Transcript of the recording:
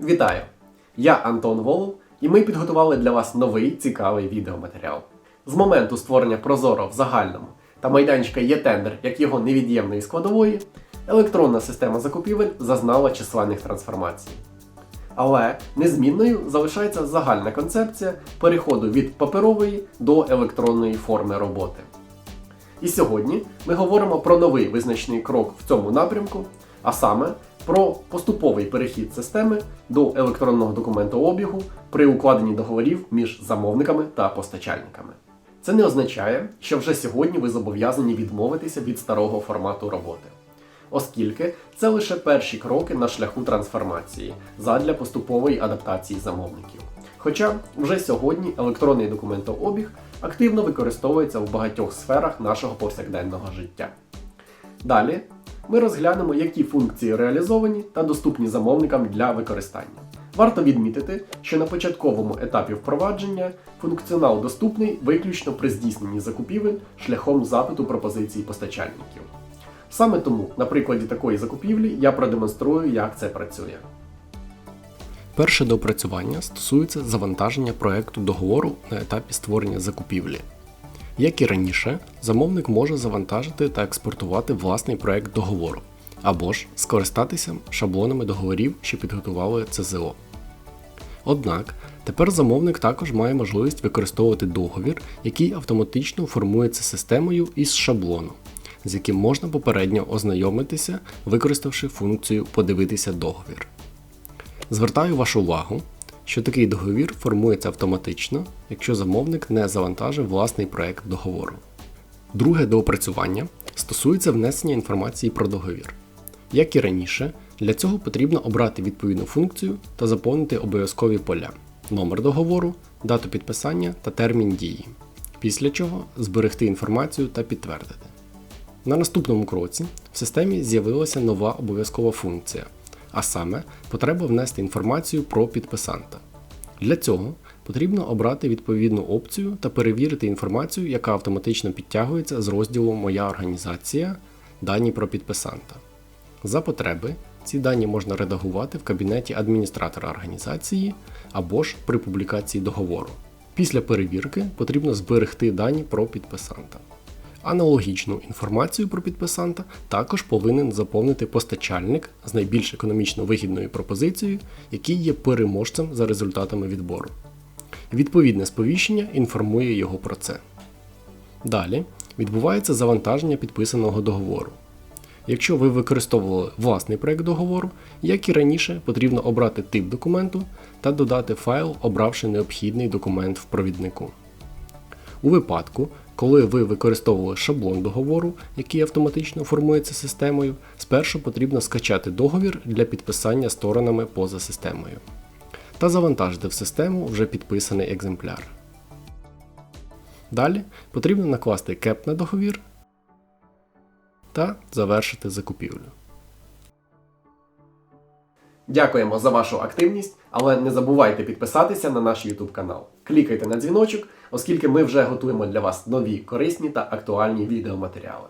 Вітаю! Я Антон Волов, і ми підготували для вас новий цікавий відеоматеріал. З моменту створення Прозоро в загальному та майданчика є тендер як його невід'ємної складової, електронна система закупівель зазнала численних трансформацій. Але незмінною залишається загальна концепція переходу від паперової до електронної форми роботи. І сьогодні ми говоримо про новий визначний крок в цьому напрямку, а саме про поступовий перехід системи до електронного документообігу при укладенні договорів між замовниками та постачальниками. Це не означає, що вже сьогодні ви зобов'язані відмовитися від старого формату роботи, оскільки це лише перші кроки на шляху трансформації задля поступової адаптації замовників. Хоча вже сьогодні електронний документообіг активно використовується в багатьох сферах нашого повсякденного життя. Далі ми розглянемо, які функції реалізовані та доступні замовникам для використання. Варто відмітити, що на початковому етапі впровадження функціонал доступний виключно при здійсненні закупівель шляхом запиту пропозицій постачальників. Саме тому на прикладі такої закупівлі я продемонструю, як це працює. Перше доопрацювання стосується завантаження проекту договору на етапі створення закупівлі. Як і раніше, замовник може завантажити та експортувати власний проект договору, або ж скористатися шаблонами договорів, що підготували ЦЗО. Однак, тепер замовник також має можливість використовувати договір, який автоматично формується системою із шаблону, з яким можна попередньо ознайомитися, використавши функцію Подивитися договір. Звертаю вашу увагу, що такий договір формується автоматично, якщо замовник не завантажив власний проект договору. Друге доопрацювання стосується внесення інформації про договір. Як і раніше, для цього потрібно обрати відповідну функцію та заповнити обов'язкові поля номер договору, дату підписання та термін дії, після чого зберегти інформацію та підтвердити. На наступному кроці в системі з'явилася нова обов'язкова функція, а саме потреба внести інформацію про підписанта. Для цього потрібно обрати відповідну опцію та перевірити інформацію, яка автоматично підтягується з розділу Моя організація дані про підписанта. За потреби ці дані можна редагувати в кабінеті адміністратора організації або ж при публікації договору. Після перевірки потрібно зберегти дані про підписанта. Аналогічну інформацію про підписанта також повинен заповнити постачальник з найбільш економічно вигідною пропозицією, який є переможцем за результатами відбору. Відповідне сповіщення інформує його про це. Далі відбувається завантаження підписаного договору. Якщо ви використовували власний проект договору, як і раніше, потрібно обрати тип документу та додати файл, обравши необхідний документ в провіднику. У випадку, коли ви використовували шаблон договору, який автоматично формується системою, спершу потрібно скачати договір для підписання сторонами поза системою та завантажити в систему вже підписаний екземпляр. Далі потрібно накласти кеп на договір та завершити закупівлю. Дякуємо за вашу активність, але не забувайте підписатися на наш YouTube канал. Клікайте на дзвіночок, оскільки ми вже готуємо для вас нові корисні та актуальні відеоматеріали.